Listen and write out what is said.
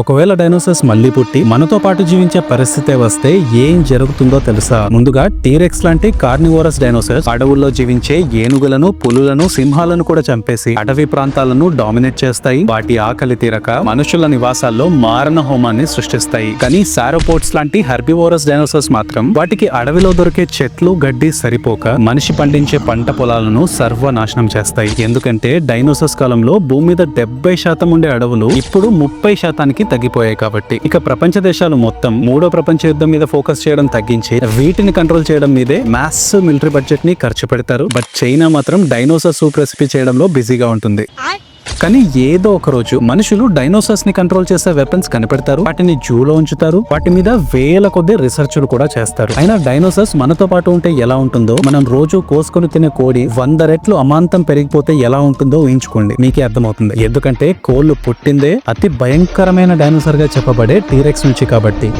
ఒకవేళ డైనోసార్స్ మళ్ళీ పుట్టి మనతో పాటు జీవించే పరిస్థితే వస్తే ఏం జరుగుతుందో తెలుసా? ముందుగా టీరెక్స్ లాంటి కార్నివోరస్ డైనోసార్స్ అడవుల్లో జీవించే ఏనుగులను పులులను సింహాలను కూడా చంపేసి అటవీ ప్రాంతాలను డామినేట్ చేస్తాయి. వాటి ఆకలి తీరక మనుషుల నివాసాల్లో మారణ హోమాన్ని సృష్టిస్తాయి. కానీ సారోపోర్ట్స్ లాంటి హెర్బివోరస్ డైనోసార్స్ మాత్రం వాటికి అడవిలో దొరికే చెట్లు గడ్డి సరిపోక మనిషి పండించే పంట పొలాలను సర్వనాశనం చేస్తాయి. ఎందుకంటే డైనోసార్స్ కాలంలో భూమి మీద డెబ్బై శాతం ఉండే అడవులు ఇప్పుడు ముప్పై శాతానికి తగ్గిపోయాయి కాబట్టి ఇక ప్రపంచ దేశాలు మొత్తం మూడో ప్రపంచ యుద్ధం మీద ఫోకస్ చేయడం తగ్గించి వీటిని కంట్రోల్ చేయడం మీదే మ్యాస్ మిలిటరీ బడ్జెట్ని ఖర్చు పెడతారు. బట్ చైనా మాత్రం డైనోసార్ సూప్ రెసిపీ చేయడంలో బిజీగా ఉంటుంది. కానీ ఏదో ఒక రోజు మనుషులు డైనోసార్స్ని కంట్రోల్ చేసే వెపన్స్ కనిపెడతారు వాటిని జూలో ఉంచుతారు వాటి మీద వేల కొద్ది రీసెర్చ్లు కూడా చేస్తారు. అయినా డైనోసార్స్ మనతో పాటు ఉంటే ఎలా ఉంటుందో మనం రోజు కోసుకొని తినే కోడి వంద రెట్లు అమాంతం పెరిగిపోతే ఎలా ఉంటుందో ఊహించుకోండి. మీకే అర్థమవుతుంది. ఎందుకంటే కోళ్ళు పుట్టిందే అతి భయంకరమైన డైనోసార్గా చెప్పబడే టీరెక్స్ నుంచి కాబట్టి.